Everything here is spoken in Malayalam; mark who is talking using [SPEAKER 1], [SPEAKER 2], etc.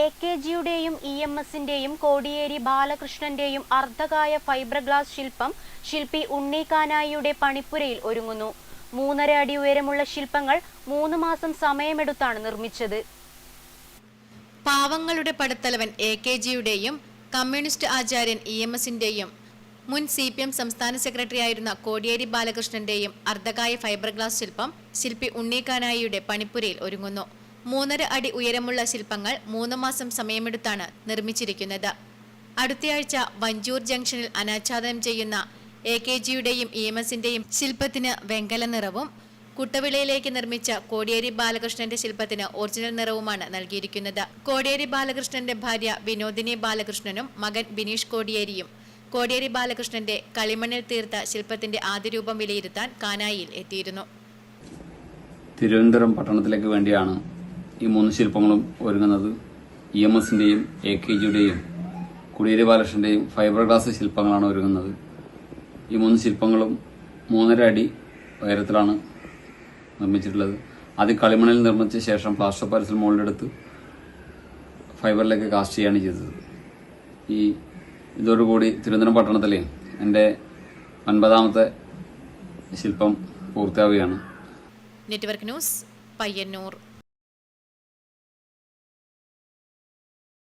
[SPEAKER 1] എ കെ ജിയുടെയും ഇ എം എസിന്റെയും കോടിയേരി ബാലകൃഷ്ണന്റെയും അർദ്ധകായ ഫൈബർ ഗ്ലാസ് ശില്പം ശില്പി ഉണ്ണിക്കാനായിയുടെ പണിപ്പുരയിൽ ഒരുങ്ങുന്നു. മൂന്നര അടി ഉയരമുള്ള ശില്പങ്ങൾ മൂന്ന് മാസം സമയമെടുത്താണ് നിർമ്മിച്ചത്.
[SPEAKER 2] പാവങ്ങളുടെ പടത്തലവൻ എ കെ ജിയുടെയും കമ്മ്യൂണിസ്റ്റ് ആചാര്യൻ ഇ എം എസിന്റെയും മുൻ സി പി എം സംസ്ഥാന സെക്രട്ടറി ആയിരുന്ന കോടിയേരി ബാലകൃഷ്ണന്റെയും അർദ്ധകായ ഫൈബർ ഗ്ലാസ് ശില്പം ശില്പി ഉണ്ണിക്കാനായിയുടെ പണിപ്പുരയിൽ ഒരുങ്ങുന്നു. മൂന്നര അടി ഉയരമുള്ള ശില്പങ്ങൾ മൂന്ന് മാസം സമയമെടുത്താണ് നിർമ്മിച്ചിരിക്കുന്നത്. അടുത്തയാഴ്ച വഞ്ചൂർ ജംഗ്ഷനിൽ അനാച്ഛാദനം ചെയ്യുന്ന എ കെ ജിയുടെയും ഇ എം എസിന്റെയും ശില്പത്തിന് വെങ്കല നിറവും കുട്ടവിളയിലേക്ക് നിർമ്മിച്ച കോടിയേരി ബാലകൃഷ്ണന്റെ ശില്പത്തിന് ഒറിജിനൽ നിറവുമാണ് നൽകിയിരിക്കുന്നത്. കോടിയേരി ബാലകൃഷ്ണന്റെ ഭാര്യ വിനോദിനി ബാലകൃഷ്ണനും മകൻ ബിനീഷ് കോടിയേരിയും കോടിയേരി ബാലകൃഷ്ണന്റെ കളിമണ്ണിൽ തീർത്ത ശില്പത്തിന്റെ ആദ്യ രൂപം വിലയിരുത്താൻ കാനായിൽ എത്തിയിരുന്നു.
[SPEAKER 3] തിരുവനന്തപുരം പട്ടണത്തിലേക്ക് വേണ്ടിയാണ് ഈ മൂന്ന് ശില്പങ്ങളും ഒരുങ്ങുന്നത് ഇ എം എസിന്റെയും എ കെ ജിയുടെയും കുടിയേരി ബാലകൃഷ്ണന്റെയും ഫൈബർ ഗ്ലാസ് ശില്പങ്ങളാണ് ഒരുങ്ങുന്നത്. ഈ മൂന്ന് ശില്പങ്ങളും മൂന്നര അടി ഉയരത്തിലാണ് നിർമ്മിച്ചിട്ടുള്ളത്. അത് കളിമണ്ണിൽ നിർമ്മിച്ച ശേഷം പ്ലാസ്റ്റർ പാരസിൽ മുകളിലെടുത്ത് ഫൈബറിലേക്ക് കാസ്റ്റ് ചെയ്യുകയാണ് ചെയ്തത്. ഈ ഇതോടുകൂടി തിരുവനന്തപുരം പട്ടണത്തിലെ എന്റെ ഒൻപതാമത്തെ ശില്പം പൂർത്തിയാവുകയാണ്.
[SPEAKER 2] Network news Payyanur